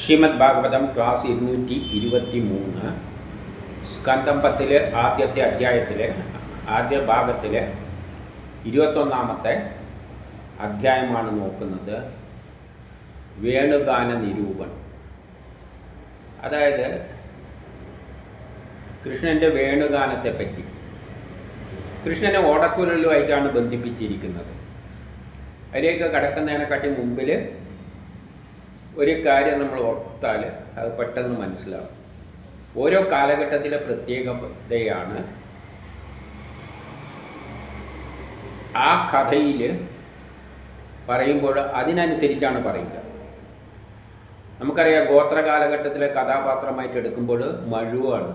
Shrimad Bhagavatam class ഇരുന്നൂറ്റി ഇരുപത്തി മൂന്ന് സ്കന്ധം പത്തിലെ ആദ്യത്തെ അധ്യായത്തിലെ ആദ്യ ഭാഗത്തിലെ ഇരുപത്തൊന്നാമത്തെ അധ്യായമാണ് നോക്കുന്നത്. വേണുഗാന നിരൂപണം അതായത് കൃഷ്ണന്റെ വേണുഗാനത്തെപ്പറ്റി കൃഷ്ണനെ ഓടക്കുഴലുമായിട്ടാണ് ബന്ധിപ്പിച്ചിരിക്കുന്നത്. അതിലേക്ക് കടക്കുന്നതിനെക്കാട്ടി മുമ്പിൽ ഒരു കാര്യം നമ്മൾ ഓർത്താൽ അത് പെട്ടെന്ന് മനസ്സിലാവും. ഓരോ കാലഘട്ടത്തിലെ പ്രത്യേകതയാണ് ആ കഥയിൽ പറയുമ്പോൾ അതിനനുസരിച്ചാണ് പറയുക. നമുക്കറിയാം ഗോത്ര കാലഘട്ടത്തിലെ കഥാപാത്രമായിട്ട് എടുക്കുമ്പോൾ മഴുവാണ്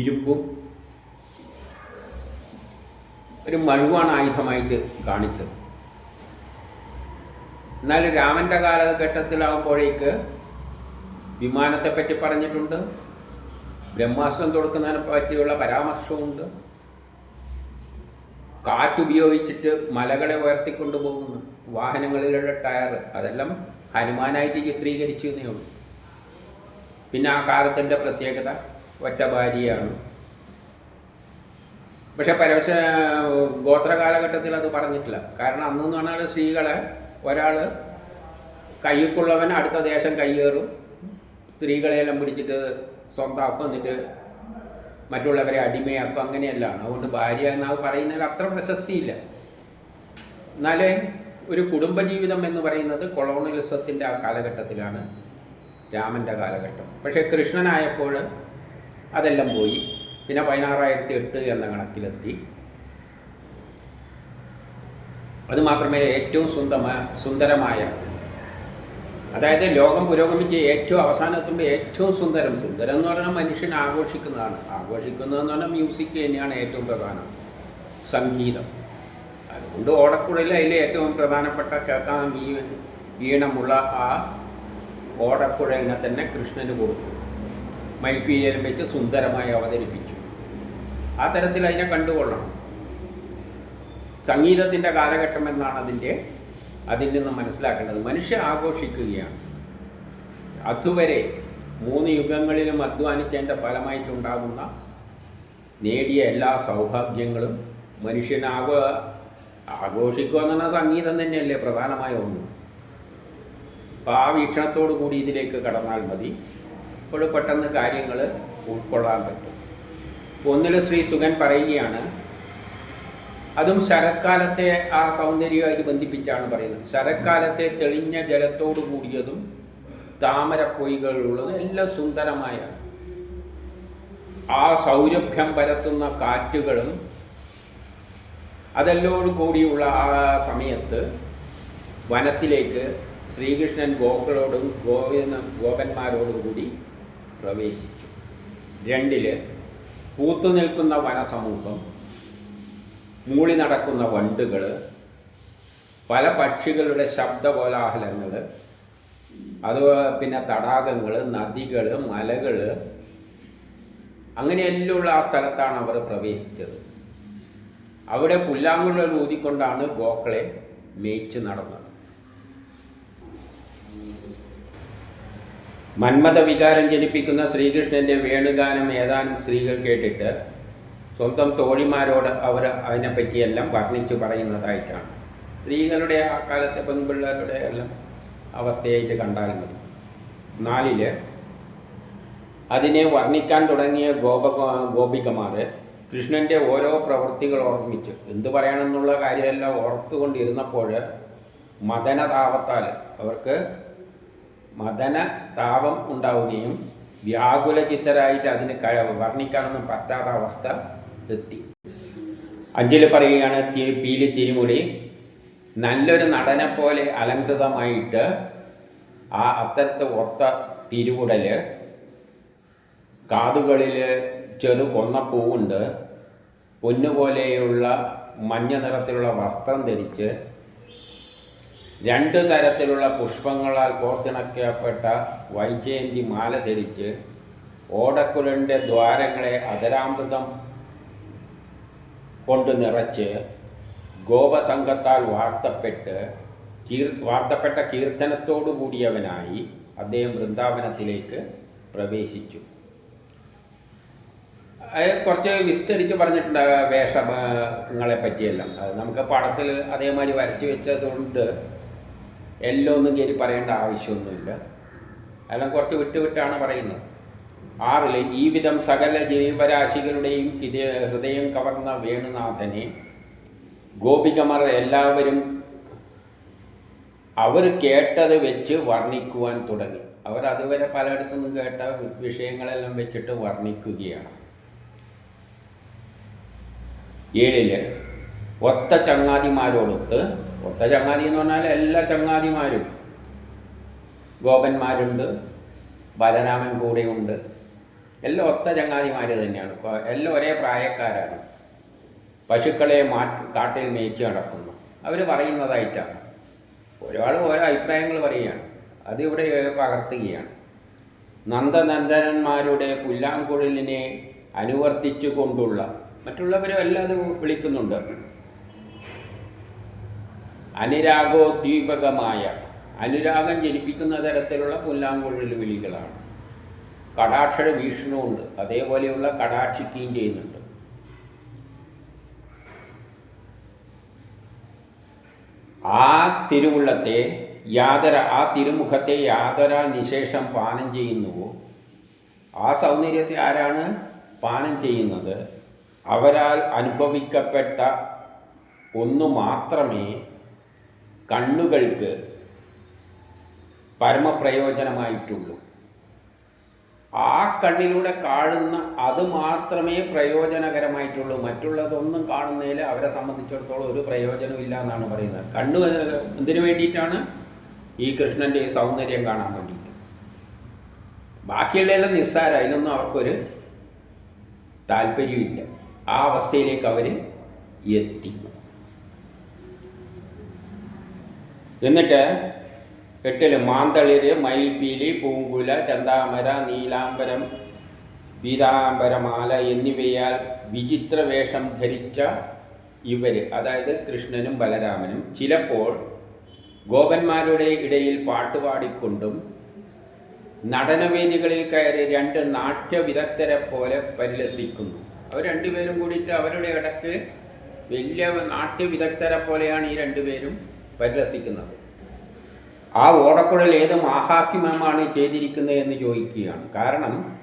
ഇരുമ്പും ഒരു മഴുവാണ് ആയുധമായിട്ട് കാണിച്ചത്. എന്നാൽ രാമന്റെ കാലഘട്ടത്തിലാവുമ്പോഴേക്ക് വിമാനത്തെപ്പറ്റി പറഞ്ഞിട്ടുണ്ട്. ബ്രഹ്മാസ്ത്രം കൊടുക്കുന്നതിനെ പറ്റിയുള്ള പരാമർശമുണ്ട്. കാറ്റുപയോഗിച്ചിട്ട് മലകളെ ഉയർത്തിക്കൊണ്ടുപോകുന്നു. വാഹനങ്ങളിലുള്ള ടയർ അതെല്ലാം ഹനുമാനായിട്ട് ചിത്രീകരിച്ചു എന്നേ ഉള്ളൂ. പിന്നെ ആ കാലത്തിന്റെ പ്രത്യേകത ഒറ്റ ഭാര്യയാണ്. പക്ഷെ പരവശ ഗോത്ര കാലഘട്ടത്തിൽ അത് പറഞ്ഞിട്ടില്ല. കാരണം അന്നെന്ന് പറഞ്ഞാൽ സ്ത്രീകളെ ഒരാൾ കയ്യൊക്കുള്ളവൻ അടുത്ത ദേശം കയ്യേറും സ്ത്രീകളെയെല്ലാം പിടിച്ചിട്ട് സ്വന്തമാക്കും എന്നിട്ട് മറ്റുള്ളവരെ അടിമയാക്കും. അങ്ങനെയല്ലാണ് അതുകൊണ്ട് ഭാര്യ എന്നാ പറയുന്നതിൽ അത്ര പ്രശസ്തിയില്ല. എന്നാലേ ഒരു കുടുംബജീവിതം എന്ന് പറയുന്നത് കൊളോണിയലിസത്തിന്റെ ആ കാലഘട്ടത്തിലാണ്. രാമന്റെ കാലഘട്ടം. പക്ഷേ കൃഷ്ണനായപ്പോൾ അതെല്ലാം പോയി. പിന്നെ പതിനാറായിരത്തി എട്ട് എന്ന കണക്കിലെത്തി. അത് മാത്രമേ ഏറ്റവും സുന്ദരമായ സുന്ദരമായ അതായത് ലോകം പുരോഗമിച്ച് ഏറ്റവും അവസാനത്തുമ്പോൾ ഏറ്റവും സുന്ദരം. സുന്ദരം എന്ന് പറഞ്ഞാൽ മനുഷ്യൻ ആഘോഷിക്കുന്നതാണ്. ആഘോഷിക്കുന്നതെന്ന് പറഞ്ഞാൽ മ്യൂസിക് തന്നെയാണ് ഏറ്റവും പ്രധാനം. സംഗീതം. അതുകൊണ്ട് ഓടക്കുഴലിൽ അതിൽ ഏറ്റവും പ്രധാനപ്പെട്ട കേൾക്കാൻ ഈ ഈണമുള്ള ആ ഓടക്കുഴലിനെ തന്നെ കൃഷ്ണന് കൊടുത്തു. മൈപ്പീരിയലും വെച്ച് സുന്ദരമായി അവതരിപ്പിച്ചു. ആ തരത്തിൽ അതിനെ കണ്ടുകൊള്ളണം. സംഗീതത്തിന്റെ കാലഘട്ടം എന്നാണ് അതിന്റെ അതിൽ നിന്ന് മനസ്സിലാക്കേണ്ടത്. മനുഷ്യ ആഘോഷിക്കുകയാണ്. അതുവരെ മൂന്ന് യുഗങ്ങളിലും അധ്വാനിച്ചതിന്റെ ഫലമായിട്ടുണ്ടാകുന്ന നേടിയ എല്ലാ സൗഭാഗ്യങ്ങളും മനുഷ്യൻ ആഘോ ആഘോഷിക്കുക എന്ന് പറഞ്ഞാൽ സംഗീതം തന്നെയല്ലേ? പ്രധാനമായ ഒന്ന്. അപ്പോൾ ആ വീക്ഷണത്തോടു കൂടി ഇതിലേക്ക് കടന്നാൽ മതി. ഇപ്പോൾ പെട്ടെന്ന് കാര്യങ്ങൾ ഉൾക്കൊള്ളാൻ പറ്റും. ഒന്നിൽ ശ്രീ സുഖൻ പറയുകയാണ് അതും ശരത്കാലത്തെ ആ സൗന്ദര്യമായിട്ട് ബന്ധിപ്പിച്ചാണ് പറയുന്നത്. ശരത്കാലത്തെ തെളിഞ്ഞ ജലത്തോടു കൂടിയതും താമരപ്പൊയ്കളുള്ളതും എല്ലാം സുന്ദരമായ ആ സൗരഭ്യം പരത്തുന്ന കാറ്റുകളും അതെല്ലോട് കൂടിയുള്ള ആ സമയത്ത് വനത്തിലേക്ക് ശ്രീകൃഷ്ണൻ ഗോക്കളോടും ഗോവിന്ദ ഗോപന്മാരോടും കൂടി പ്രവേശിച്ചു. രണ്ടിൽ പൂത്തു നിൽക്കുന്ന വനസമൂഹം മൂളി നടക്കുന്ന വണ്ടുകൾ പല പക്ഷികളുടെ ശബ്ദകോലാഹലങ്ങൾ അത് പിന്നെ തടാകങ്ങൾ നദികൾ മലകൾ അങ്ങനെയെല്ലാമുള്ള ആ സ്ഥലത്താണ് അവർ പ്രവേശിച്ചത്. അവിടെ പുല്ലാങ്കുഴൽ ഊതിക്കൊണ്ടാണ് ഗോക്കളെ മേയിച്ച് നടന്നത്. മന്മത വികാരം ജനിപ്പിക്കുന്ന ശ്രീകൃഷ്ണന്റെ വേണുഗാനം ഏതാനും സ്ത്രീകൾ കേട്ടിട്ട് സ്വന്തം തോഴിമാരോട് അവർ അതിനെപ്പറ്റിയെല്ലാം വർണിച്ചു പറയുന്നതായിട്ടാണ്. സ്ത്രീകളുടെ ആ കാലത്തെ പെൺപിള്ളേരുടെ എല്ലാം അവസ്ഥയായിട്ട് കണ്ടാൽ മതി. നാലിൽ അതിനെ വർണിക്കാൻ തുടങ്ങിയ ഗോപ ഗോപികമാർ കൃഷ്ണന്റെ ഓരോ പ്രവൃത്തികൾ ഓർമ്മിച്ചു എന്തു പറയണമെന്നുള്ള കാര്യമെല്ലാം ഓർത്തുകൊണ്ടിരുന്നപ്പോൾ മദനതാപത്താൽ അവർക്ക് മദന താപം ഉണ്ടാവുകയും വ്യാകുല ചിത്തരായിട്ട് അതിന് വർണിക്കാനൊന്നും പറ്റാത്ത അവസ്ഥ എത്തി. അഞ്ചിൽ പറയുകയാണ് പീലി തിരുമുടി. നല്ലൊരു നടനെ പോലെ അലങ്കൃതമായിട്ട് ആ അത്തരത്തെ ഒത്ത തിരുവുടൽ കാതുകളിൽ ചെറു കൊന്നപ്പൂവുണ്ട് പൊന്നുപോലെയുള്ള മഞ്ഞ നിറത്തിലുള്ള വസ്ത്രം ധരിച്ച് രണ്ട് തരത്തിലുള്ള പുഷ്പങ്ങളാൽ കോർത്തിണക്കപ്പെട്ട വൈജയന്തി മാല ധരിച്ച് ഓടക്കുഴലിന്റെ ദ്വാരങ്ങളെ അതരാമൃതം കൊണ്ട് നിറച്ച് ഗോപസംഘത്താൽ വാർത്തപ്പെട്ട് കീർ വാർത്തപ്പെട്ട കീർത്തനത്തോടു കൂടിയവനായി അദ്ദേഹം വൃന്ദാവനത്തിലേക്ക് പ്രവേശിച്ചു. കുറച്ച് വിസ്തരിച്ച് പറഞ്ഞിട്ടുണ്ട് വേഷങ്ങളെ പറ്റിയെല്ലാം. അത് നമുക്ക് പടത്തിൽ അതേമാതിരി വരച്ചു വെച്ചതുകൊണ്ട് എല്ലാം ഒന്നും കയറി പറയേണ്ട ആവശ്യമൊന്നുമില്ല. അതെല്ലാം കുറച്ച് വിട്ടുവിട്ടാണ് പറയുന്നത്. ആറിൽ ഈ വിധം സകല ജീവരാശികളുടെയും ഹൃദയ ഹൃദയം കവർന്ന വേണുനാഥനെ ഗോപികമാർ എല്ലാവരും അവർ കേട്ടത് വെച്ച് വർണിക്കുവാൻ തുടങ്ങി. അവർ അതുവരെ പലയിടത്തുനിന്നും കേട്ട വിഷയങ്ങളെല്ലാം വെച്ചിട്ട് വർണിക്കുകയാണ്. ഏഴിൽ ഒത്ത ചങ്ങാതിമാരോടൊത്ത് ഒത്ത ചങ്ങാതി എന്ന് പറഞ്ഞാൽ എല്ലാ ചങ്ങാതിമാരും ഗോപന്മാരുണ്ട് ബലരാമൻ കൂടെയുണ്ട്. എല്ലാം ഒത്ത ചങ്ങാതിമാർ തന്നെയാണ് എല്ലാം ഒരേ പ്രായക്കാരാണ്. പശുക്കളെ മാറ്റി കാട്ടിൽ മേച്ചു നടക്കുന്നു. അവർ പറയുന്നതായിട്ടാണ്. ഒരാൾ ഓരോ അഭിപ്രായങ്ങൾ പറയുകയാണ്. അതിവിടെ പകർത്തുകയാണ്. നന്ദനന്ദനന്മാരുടെ പുല്ലാങ്കുഴലിനെ അനുവർത്തിച്ചു കൊണ്ടുള്ള മറ്റുള്ളവരും എല്ലാം അത് വിളിക്കുന്നുണ്ട്. അനുരാഗോദ്ദീപകമായ അനുരാഗം ജനിപ്പിക്കുന്ന തരത്തിലുള്ള പുല്ലാങ്കുഴൽ വിളികളാണ്. കടാക്ഷര വീക്ഷണമുണ്ട് അതേപോലെയുള്ള കടാക്ഷിക്കുകയും ചെയ്യുന്നുണ്ട്. ആ തിരുവുള്ളത്തെ യാതര ആ തിരുമുഖത്തെ യാതര നിശേഷം പാനം ചെയ്യുന്നുവോ? ആ സൗന്ദര്യത്തെ ആരാണ് പാനം ചെയ്യുന്നത്? അവരാൽ അനുഭവിക്കപ്പെട്ട ഒന്നു മാത്രമേ കണ്ണുകൾക്ക് പരമപ്രയോജനമായിട്ടുള്ളൂ. ആ കണ്ണിലൂടെ കാണുന്ന അത് മാത്രമേ പ്രയോജനകരമായിട്ടുള്ളൂ. മറ്റുള്ളതൊന്നും കാണുന്നതിൽ അവരെ സംബന്ധിച്ചിടത്തോളം ഒരു പ്രയോജനവും ഇല്ല എന്നാണ് പറയുന്നത്. കണ്ണു എന്തിനു വേണ്ടിയിട്ടാണ്? ഈ കൃഷ്ണന്റെ സൗന്ദര്യം കാണാൻ വേണ്ടിയിട്ട്. ബാക്കിയുള്ളതെല്ലാം നിസ്സാരം. അതിനൊന്നും അവർക്കൊരു താല്പര്യമില്ല ആ അവസ്ഥയിലേക്ക് അവർ എത്തി. എന്നിട്ട് എട്ടിൽ മാന്തളിര് മയിൽപീലി പൂങ്കുല ചന്താമര നീലാംബരം പീതാംബരമാല എന്നിവയാൽ വിചിത്ര വേഷം ധരിച്ച ഇവർ അതായത് കൃഷ്ണനും ബലരാമനും. ചിലപ്പോൾ ഗോപന്മാരുടെ ഇടയിൽ പാട്ടുപാടിക്കൊണ്ടും നടനവേദികളിൽ കയറി രണ്ട് നാട്യവിദഗ്ധരെ പോലെ പരിലസിക്കുന്നു. അവർ രണ്ടുപേരും കൂടിയിട്ട് അവരുടെ ഇടയ്ക്ക് വലിയ നാട്യവിദഗ്ധരെ പോലെയാണ് ഈ രണ്ടുപേരും പരിലസിക്കുന്നത്. ആ ഓടക്കുഴൽ ഏത് മാഹാത്മ്യമാണ് ചെയ്തിരിക്കുന്നത് എന്ന് ചോദിക്കുകയാണ്. കാരണം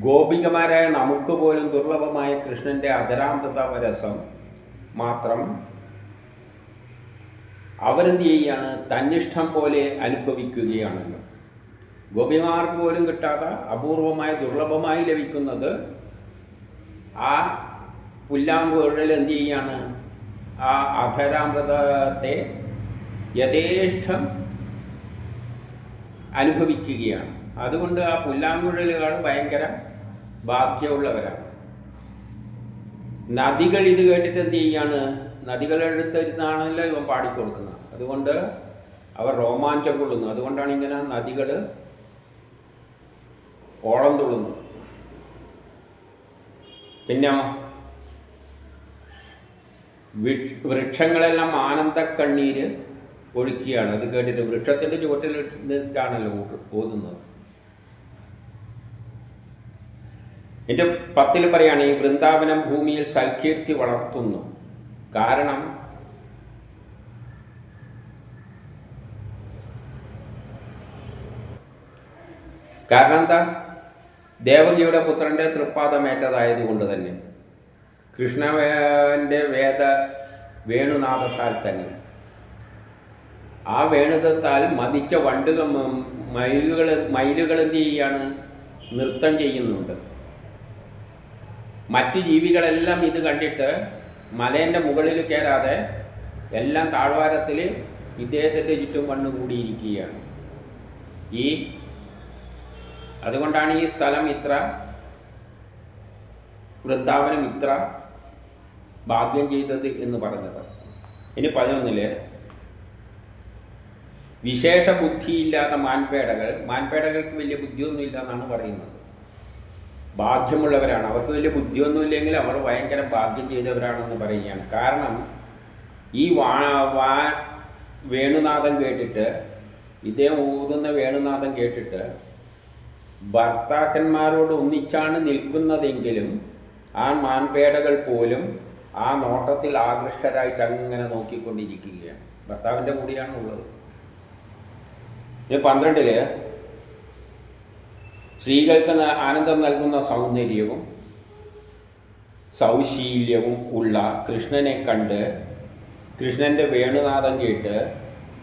ഗോപികമാരായ നമുക്ക് പോലും ദുർലഭമായ കൃഷ്ണന്റെ രസം മാത്രം അവരെന്ത് ചെയ്യുകയാണ്? തന്നിഷ്ടം പോലെ അനുഭവിക്കുകയാണല്ലോ. ഗോപിമാർക്ക് പോലും കിട്ടാത്ത അപൂർവമായി ദുർലഭമായി ലഭിക്കുന്നത് ആ പുല്ലാങ്കുഴൽ എന്ത് ചെയ്യുകയാണ്? ആ അധരാമൃതത്തെ യഥേഷ്ടം അനുഭവിക്കുകയാണ്. അതുകൊണ്ട് ആ പുല്ലാങ്കുഴലുകൾ ഭയങ്കര ഭാഗ്യമുള്ളവരാണ്. നദികൾ ഇത് കേട്ടിട്ട് എന്ത് ചെയ്യാണ്? നദികളെടുത്തിരുന്നാണല്ലോ ഇവൻ പാടിക്കൊടുക്കുന്നത്. അതുകൊണ്ട് അവർ രോമാഞ്ചം കൊള്ളുന്നു. അതുകൊണ്ടാണ് ഇങ്ങനെ നദികൾ ഓളം തുള്ളുന്നത്. പിന്നെ വൃക്ഷങ്ങളെല്ലാം ആനന്ദക്കണ്ണീര് ഒഴുക്കിയാണ് അത് കേട്ടിട്ട് വൃക്ഷത്തിന്റെ ചുവട്ടിൽ നിന്നിട്ടാണല്ലോ ഓതുന്നത് എന്റെ പത്തിൽ പറയാണ് ഈ വൃന്ദാവനം ഭൂമിയിൽ സൽകീർത്തി വളർത്തുന്നു. കാരണം കാരണം എന്താ? ദേവകിയുടെ പുത്രന്റെ തൃപ്പാദമേറ്റതായതുകൊണ്ട് തന്നെ. കൃഷ്ണന്റെ വേദ വേണുനാഥത്താൽ തന്നെ. ആ വേണുതത്താൽ മതിച്ച വണ്ടുക മയിലുകൾ മയിലുകൾ എന്ത് ചെയ്യുകയാണ് നൃത്തം ചെയ്യുന്നുണ്ട്. മറ്റു ജീവികളെല്ലാം ഇത് കണ്ടിട്ട് മലേന്റെ മുകളിൽ കയറാതെ എല്ലാം താഴ്വാരത്തിൽ ഇദ്ദേഹത്തിന്റെ ചുറ്റും വണ്ണു കൂടിയിരിക്കുകയാണ്. ഈ അതുകൊണ്ടാണ് ഈ സ്ഥലം ഇത്ര വൃന്ദാവനം ഇത്ര ഭാഗ്യം ചെയ്തത് എന്ന് പറഞ്ഞത്. ഇനി പതിനൊന്നിൽ വിശേഷ ബുദ്ധിയില്ലാത്ത മാൻപേടകൾ മാൻപേടകൾക്ക് വലിയ ബുദ്ധിയൊന്നും ഇല്ല എന്നാണ് പറയുന്നത്. ഭാഗ്യമുള്ളവരാണ് അവർക്ക് വലിയ ബുദ്ധിയൊന്നും ഇല്ലെങ്കിൽ അവർ ഭയങ്കര ഭാഗ്യം ചെയ്തവരാണെന്ന് പറയുകയാണ്. കാരണം ഈ വാ വാ വേണുനാഥം കേട്ടിട്ട് ഇദ്ദേഹം ഊതുന്ന വേണുനാഥം കേട്ടിട്ട് ഭർത്താക്കന്മാരോട് ഒന്നിച്ചാണ് നിൽക്കുന്നതെങ്കിലും ആ മാൻപേടകൾ പോലും ആ നോട്ടത്തിൽ ആകൃഷ്ടരായിട്ട് അങ്ങനെ നോക്കിക്കൊണ്ടിരിക്കുകയാണ്. ഭർത്താവിന്റെ കൂടിയാണ് ഉള്ളത് ഇത് പന്ത്രണ്ടിൽ സ്ത്രീകൾക്ക് ആനന്ദം നൽകുന്ന സൗന്ദര്യവും സൗശീല്യവും ഉള്ള കൃഷ്ണനെ കണ്ട് കൃഷ്ണന്റെ വേണുനാഥം കേട്ട്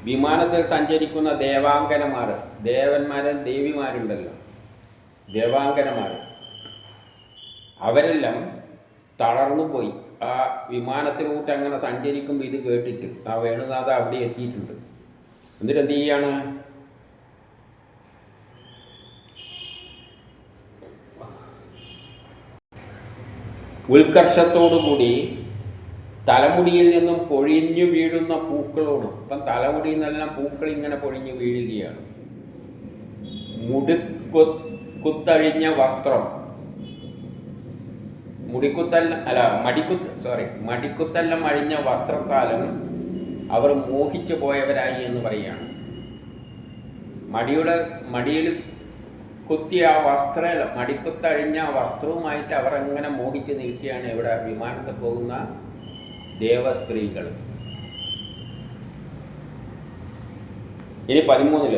വിമാനത്തിൽ സഞ്ചരിക്കുന്ന ദേവാങ്കനമാർ ദേവന്മാരും ദേവിമാരുണ്ടല്ലോ ദേവാങ്കനമാർ അവരെല്ലാം തളർന്നു പോയി. ആ വിമാനത്തിലൂട്ട് അങ്ങനെ സഞ്ചരിക്കുമ്പോൾ ഇത് കേട്ടിട്ട് ആ വേണുനാഥ അവിടെ എത്തിയിട്ടുണ്ട്. എന്നിട്ട് എന്ത് ചെയ്യാണ്? ഉത്കർഷത്തോടുകൂടി തലമുടിയിൽ നിന്നും പൊഴിഞ്ഞു വീഴുന്ന പൂക്കളോടും ഇപ്പം തലമുടിയിൽ നിന്നെല്ലാം പൂക്കൾ ഇങ്ങനെ പൊഴിഞ്ഞു വീഴുകയാണ്. മുടിക്കു കുത്തഴിഞ്ഞ വസ്ത്രം. മുടിക്കുത്തല്ല അല്ല മടിക്കുത്ത് സോറി മടിക്കുത്തെല്ലാം അഴിഞ്ഞ വസ്ത്രത്താലും അവർ മോഹിച്ചു പോയവരായി എന്ന് പറയുകയാണ്. മടിയുടെ മടിയിൽ കുത്തിയ ആ വസ്ത്ര മടിക്കുത്തഴിഞ്ഞ ആ വസ്ത്രവുമായിട്ട് അവർ അങ്ങനെ മോഹിച്ച് നിൽക്കുകയാണ് ഇവിടെ വിമാനത്തിൽ പോകുന്ന ദേവസ്ത്രീകൾ ഇനി പതിമൂന്നിൽ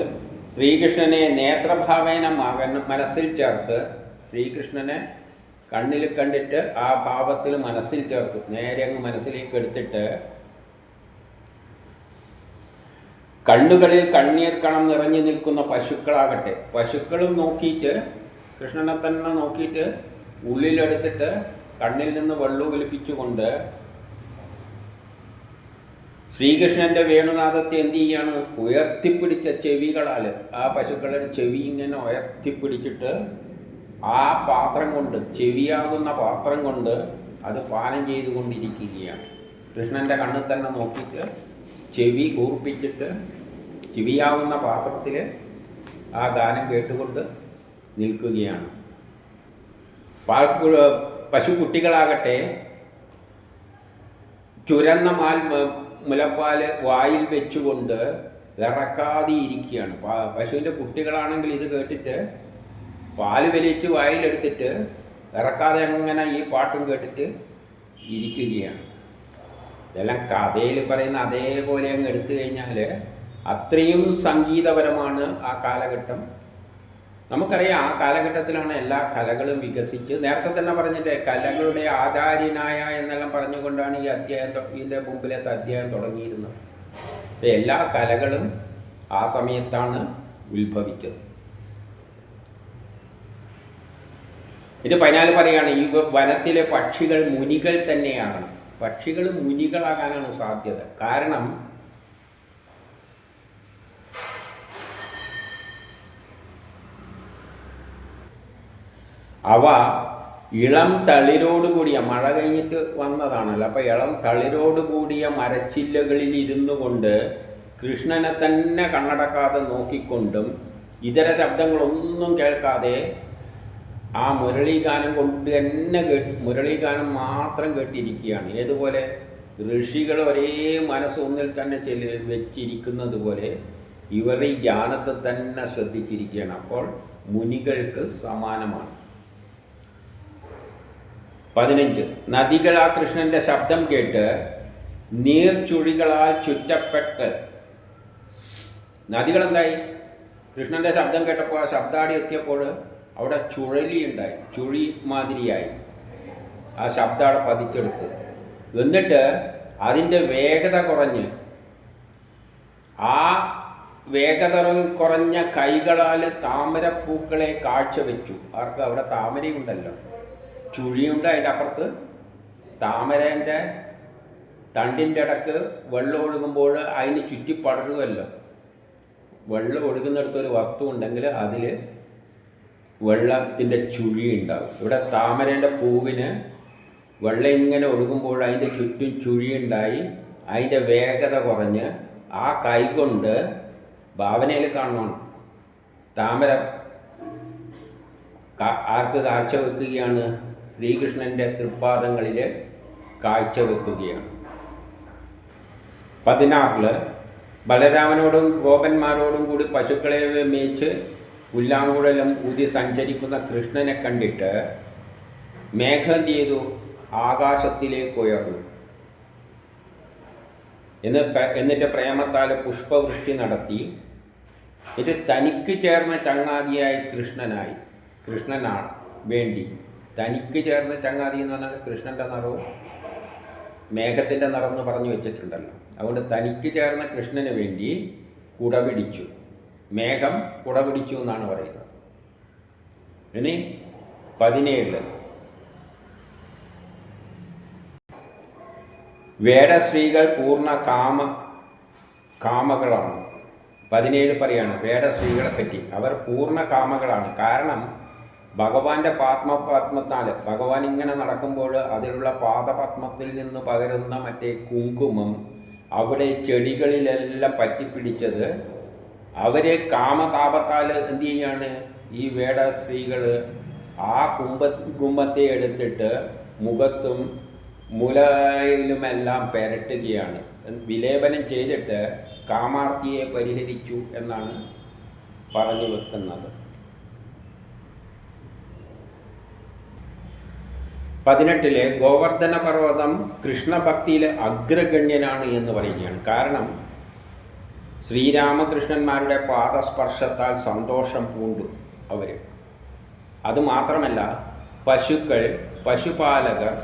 ശ്രീകൃഷ്ണനെ നേത്രഭാവേന മകൻ മനസ്സിൽ ചേർത്ത് ശ്രീകൃഷ്ണനെ കണ്ണിൽ കണ്ടിട്ട് ആ ഭാവത്തിൽ മനസ്സിൽ ചേർത്തു. നേരെ അങ്ങ് മനസ്സിലേക്ക് എടുത്തിട്ട് കണ്ണുകളിൽ കണ്ണീർ കണം നിറഞ്ഞു നിൽക്കുന്ന പശുക്കളാകട്ടെ. പശുക്കളും നോക്കിയിട്ട് കൃഷ്ണനെ തന്നെ നോക്കിയിട്ട് ഉള്ളിലെടുത്തിട്ട് കണ്ണിൽ നിന്ന് വെള്ളു വിളിപ്പിച്ചുകൊണ്ട് ശ്രീകൃഷ്ണന്റെ വേണുനാഥത്തെ എന്ത് ചെയ്യാണ്? ഉയർത്തിപ്പിടിച്ച ചെവികളാൽ ആ പശുക്കളുടെ ചെവി ഇങ്ങനെ ഉയർത്തിപ്പിടിച്ചിട്ട് ആ പാത്രം കൊണ്ട് ചെവിയാകുന്ന പാത്രം കൊണ്ട് അത് പാനം ചെയ്തുകൊണ്ടിരിക്കുകയാണ്. കൃഷ്ണന്റെ കണ്ണിൽ തന്നെ നോക്കിയിട്ട് ചെവി കൂർപ്പിച്ചിട്ട് ചെവിയാവുന്ന പാത്രത്തിൽ ആ ഗാനം കേട്ടുകൊണ്ട് നിൽക്കുകയാണ്. പാൽക്കു പശുക്കുട്ടികളാകട്ടെ ചുരന്ന മാൽ മുലപ്പാൽ വായിൽ വെച്ചുകൊണ്ട് ഇറക്കാതെ ഇരിക്കുകയാണ്. പശുവിന്റെ കുട്ടികളാണെങ്കിൽ ഇത് കേട്ടിട്ട് പാൽ വലിച്ച് വായിലെടുത്തിട്ട് ഇറക്കാതെ അങ്ങനെ ഈ പാട്ടും കേട്ടിട്ട് ഇരിക്കുകയാണ്. ഇതെല്ലാം കഥയിൽ പറയുന്ന അതേപോലെ അങ്ങ് എടുത്തു കഴിഞ്ഞാൽ അത്രയും സംഗീതപരമാണ് ആ കാലഘട്ടം. നമുക്കറിയാം ആ കാലഘട്ടത്തിലാണ് എല്ലാ കലകളും വികസിച്ച് നേരത്തെ തന്നെ പറഞ്ഞിട്ട് കലകളുടെ ആചാര്യനായ എന്നെല്ലാം പറഞ്ഞുകൊണ്ടാണ് ഈ അധ്യായം ഇതിന്റെ മുമ്പിലത്തെ അധ്യായം തുടങ്ങിയിരുന്നത്. എല്ലാ കലകളും ആ സമയത്താണ് ഉത്ഭവിച്ചത്. ഇത് പതിനാല് പറയുകയാണ് ഈ വനത്തിലെ പക്ഷികൾ മുനികൾ തന്നെയാണ് പക്ഷികൾ മുനികളാകാനാണ് സാധ്യത. കാരണം അവ ഇളം തളിരോട് കൂടിയ മഴ കഴിഞ്ഞിട്ട് വന്നതാണല്ലോ. അപ്പോൾ ഇളം തളിരോട് കൂടിയ മരച്ചില്ലകളിൽ ഇരുന്നു കൊണ്ട് കൃഷ്ണനെ തന്നെ കണ്ണടക്കാതെ നോക്കിക്കൊണ്ടും ഇതര ശബ്ദങ്ങളൊന്നും കേൾക്കാതെ ആ മുരളീഗാനം കൊണ്ട് തന്നെ കേട്ട് മുരളീഗാനം മാത്രം കേട്ടിരിക്കുകയാണ്. ഏതുപോലെ ഋഷികൾ ഒരേ മനസ്സൊന്നിൽ തന്നെ ചെൽ വെച്ചിരിക്കുന്നത് പോലെ ഇവർ ഈ ജ്ഞാനത്തെ തന്നെ ശ്രദ്ധിച്ചിരിക്കുകയാണ്. അപ്പോൾ മുനികൾക്ക് സമാനമാണ്. പതിനഞ്ച്. നദികൾ ആ കൃഷ്ണന്റെ ശബ്ദം കേട്ട് നീർച്ചുഴികളാൽ ചുറ്റപ്പെട്ട്. നദികൾ എന്തായി കൃഷ്ണന്റെ ശബ്ദം കേട്ടപ്പോൾ ശബ്ദാടി എത്തിയപ്പോൾ അവിടെ ചുഴലി ഉണ്ടായി ചുഴി മാതിരിയായി. ആ ശബ്ദം അവിടെ പതിച്ചെടുത്ത്. എന്നിട്ട് അതിന്റെ വേഗത കുറഞ്ഞ്. ആ വേഗത കുറഞ്ഞ കൈകളാൽ താമരപ്പൂക്കളെ കാഴ്ചവെച്ചു. ആർക്ക്? അവിടെ താമരയുണ്ടല്ലോ. ചുഴിയുണ്ട് അതിന്റെ അപ്പുറത്ത് താമരേന്റെ തണ്ടിന്റെ ഇടയ്ക്ക് വെള്ളം ഒഴുകുമ്പോൾ അതിന് ചുറ്റി പടരുമല്ലോ വെള്ളം ഒഴുകുന്നിടത്തൊരു വസ്തു ഉണ്ടെങ്കിൽ അതിൽ വെള്ളത്തിന്റെ ചുഴി ഉണ്ടാവും. ഇവിടെ താമരേന്റെ പൂവിന് വെള്ളം ഇങ്ങനെ ഒഴുകുമ്പോൾ അതിന്റെ ചുറ്റും ചുഴിയുണ്ടായി അതിന്റെ വേഗത കുറഞ്ഞ് ആ കൈകൊണ്ട് ഭാവനയിൽ കാണണം. താമര ആർക്ക് കാഴ്ച കാഴ്ചവെക്കുകയാണ്? ശ്രീകൃഷ്ണന്റെ തൃപ്പാദങ്ങളിൽ കാഴ്ചവെക്കുകയാണ്. പതിനാറിൽ ബലരാമനോടും ഗോപന്മാരോടും കൂടി പശുക്കളെ മേയിച്ച് പുല്ലാങ്കുഴലും ഊതി സഞ്ചരിക്കുന്ന കൃഷ്ണനെ കണ്ടിട്ട് മേഘം ചെയ്തു ആകാശത്തിലേക്ക് ഉയർന്നു. എന്ന് എന്നിട്ട് പ്രേമത്താൽ പുഷ്പവൃഷ്ടി നടത്തി. ഇത് തനിക്ക് ചേർന്ന ചങ്ങാതിയായി കൃഷ്ണനായി കൃഷ്ണനാണ് വേണ്ടി തനിക്ക് ചേർന്ന ചങ്ങാതി എന്ന് പറഞ്ഞാൽ കൃഷ്ണന്റെ നിറവും മേഘത്തിന്റെ നിറം എന്ന് പറഞ്ഞു വെച്ചിട്ടുണ്ടല്ലോ. അതുകൊണ്ട് തനിക്ക് ചേർന്ന കൃഷ്ണന് വേണ്ടി കുടപിടിച്ചു. മേഘം കുടപിടിച്ചു എന്നാണ് പറയുന്നത്. ഇനി പതിനേഴിൽ. വേടശ്രീകൾ പൂർണ കാമ കാമകളാണ്. പതിനേഴ് പറയാണ് വേടശ്രീകളെ പറ്റി. അവർ പൂർണ കാമകളാണ്. കാരണം ഭഗവാന്റെ പാത്മപത്മത്താൽ ഭഗവാൻ ഇങ്ങനെ നടക്കുമ്പോൾ അതിലുള്ള പാദപത്മത്തിൽ നിന്ന് പകരുന്ന മറ്റേ കുങ്കുമം അവിടെ ചെടികളിലെല്ലാം പറ്റിപ്പിടിച്ചത് അവരെ കാമതാപത്താൽ എന്ത് ചെയ്യാണ്? ഈ വേട സ്ത്രീകൾ ആ കുംഭ കുംഭത്തെ എടുത്തിട്ട് മുഖത്തും മുലയിലുമെല്ലാം പെരട്ടുകയാണ്. വിലേപനം ചെയ്തിട്ട് കാമാർത്തിയെ പരിഹരിച്ചു എന്നാണ് പറഞ്ഞു വെക്കുന്നത്. പതിനെട്ടിലെ ഗോവർദ്ധന പർവതം കൃഷ്ണഭക്തിയിൽ അഗ്രഗണ്യനാണ് എന്ന് പറയുകയാണ്. കാരണം ശ്രീരാമകൃഷ്ണന്മാരുടെ പാദസ്പർശത്താൽ സന്തോഷം പൂണ്ടു അവർ അതുമാത്രമല്ല പശുക്കൾ പശുപാലകർ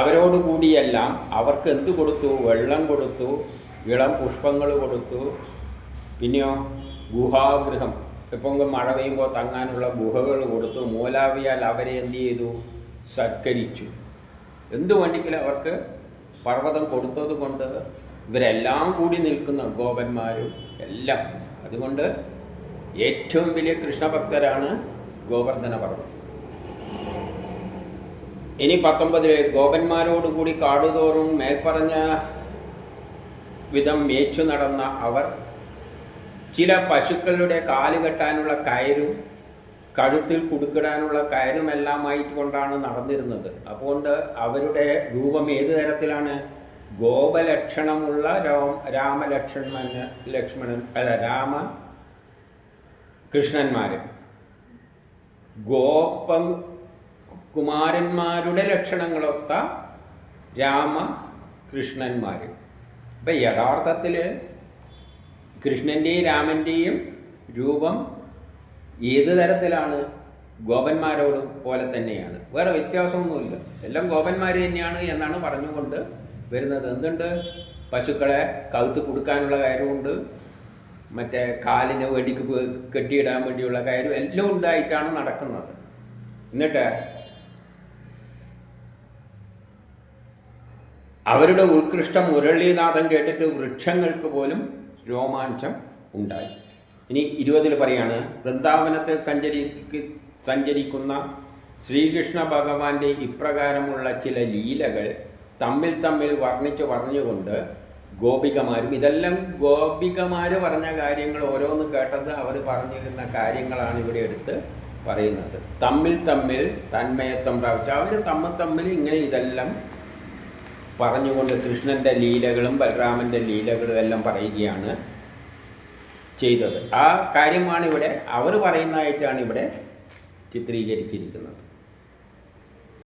അവരോടുകൂടിയെല്ലാം അവർക്ക് എന്ത് കൊടുത്തു? വെള്ളം കൊടുത്തു ഇളം പുഷ്പങ്ങൾ കൊടുത്തു പിന്നെയോ ഗുഹാഗൃഹം. ഇപ്പം മഴ പെയ്യുമ്പോൾ തങ്ങാനുള്ള ഗുഹകൾ കൊടുത്തു. മൂലാവിയാൽ അവരെ എന്ത് ചെയ്തു? സത്കരിച്ചു. എന്തു വേണ്ടിക്കലും അവർക്ക്? പർവതം കൊടുത്തത് കൊണ്ട് ഇവരെല്ലാം കൂടി നിൽക്കുന്ന ഗോപന്മാരും എല്ലാം. അതുകൊണ്ട് ഏറ്റവും വലിയ കൃഷ്ണഭക്തരാണ് ഗോവർദ്ധന പർവതം. ഇനി പത്തൊമ്പതിൽ ഗോപന്മാരോടുകൂടി കാടുതോറും മേൽപ്പറഞ്ഞ വിധം മേച്ചു നടന്ന അവർ ചില പശുക്കളുടെ കാൽ കെട്ടാനുള്ള കയറും കഴുത്തിൽ കുടുക്കിടാനുള്ള കയറുമെല്ലാമായിട്ട് കൊണ്ടാണ് നടന്നിരുന്നത്. അതുകൊണ്ട് അവരുടെ രൂപം ഏത് തരത്തിലാണ്? ഗോപലക്ഷണമുള്ള രാമലക്ഷ്മണൻ ലക്ഷ്മണൻ അല്ല രാമ കൃഷ്ണന്മാർ ഗോപം കുമാരന്മാരുടെ ലക്ഷണങ്ങളൊത്ത രാമ കൃഷ്ണന്മാർ അപ്പം യഥാർത്ഥത്തിൽ കൃഷ്ണന്റെയും രാമന്റെയും രൂപം ഏത് തരത്തിലാണ്? ഗോപന്മാരോട് പോലെ തന്നെയാണ്. വേറെ വ്യത്യാസമൊന്നുമില്ല. എല്ലാം ഗോപന്മാർ തന്നെയാണ് എന്നാണ് പറഞ്ഞുകൊണ്ട് വരുന്നത്. എന്തുണ്ട്? പശുക്കളെ കഴുത്ത് കൊടുക്കാനുള്ള കാര്യമുണ്ട്. മറ്റേ കാലിന് വെടിക്ക് കെട്ടിയിടാൻ വേണ്ടിയുള്ള കാര്യം എല്ലാം ഉണ്ടായിട്ടാണ് നടക്കുന്നത്. എന്നിട്ട് അവരുടെ ഉത്കൃഷ്ട മുരളീനാഥം കേട്ടിട്ട് വൃക്ഷങ്ങൾക്ക് പോലും രോമാഞ്ചം ഉണ്ടായി. ഇനി ഇരുപതിൽ പറയാണ് വൃന്ദാവനത്തിൽ സഞ്ചരിക്ക് സഞ്ചരിക്കുന്ന ശ്രീകൃഷ്ണ ഭഗവാന്റെ ഇപ്രകാരമുള്ള ചില ലീലകൾ തമ്മിൽ തമ്മിൽ വർണിച്ച് പറഞ്ഞുകൊണ്ട് ഗോപികമാരും ഇതെല്ലാം ഗോപികമാർ പറഞ്ഞ കാര്യങ്ങൾ ഓരോന്ന് കേട്ടത് അവർ പറഞ്ഞിരുന്ന കാര്യങ്ങളാണ് ഇവിടെ എടുത്ത് പറയുന്നത്. തമ്മിൽ തമ്മിൽ തന്മയത്വം പ്രാപിച്ചു അവർ തമ്മിൽ തമ്മിൽ ഇങ്ങനെ ഇതെല്ലാം പറഞ്ഞുകൊണ്ട് കൃഷ്ണന്റെ ലീലകളും ബലരാമന്റെ ലീലകളും എല്ലാം പറയുകയാണ് ചെയ്തത്. ആ കാര്യമാണ് ഇവിടെ അവർ പറയുന്നതായിട്ടാണ് ഇവിടെ ചിത്രീകരിച്ചിരിക്കുന്നത്.